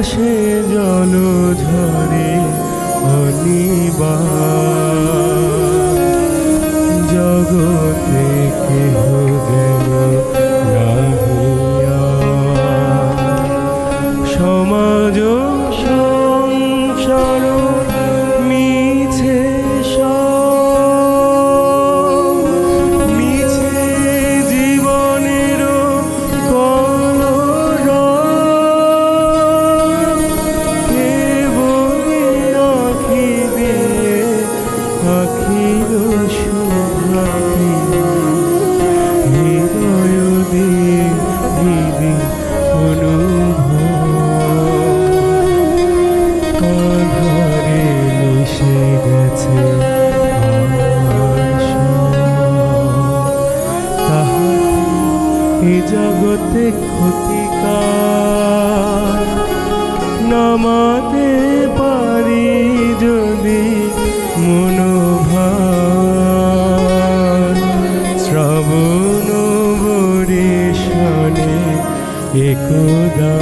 আকাশে জল ধরে অনিবার জগতে ক্ষতিকার নামাতে পারি যদি মনোভার। শ্রাবণ বরিশনে একদা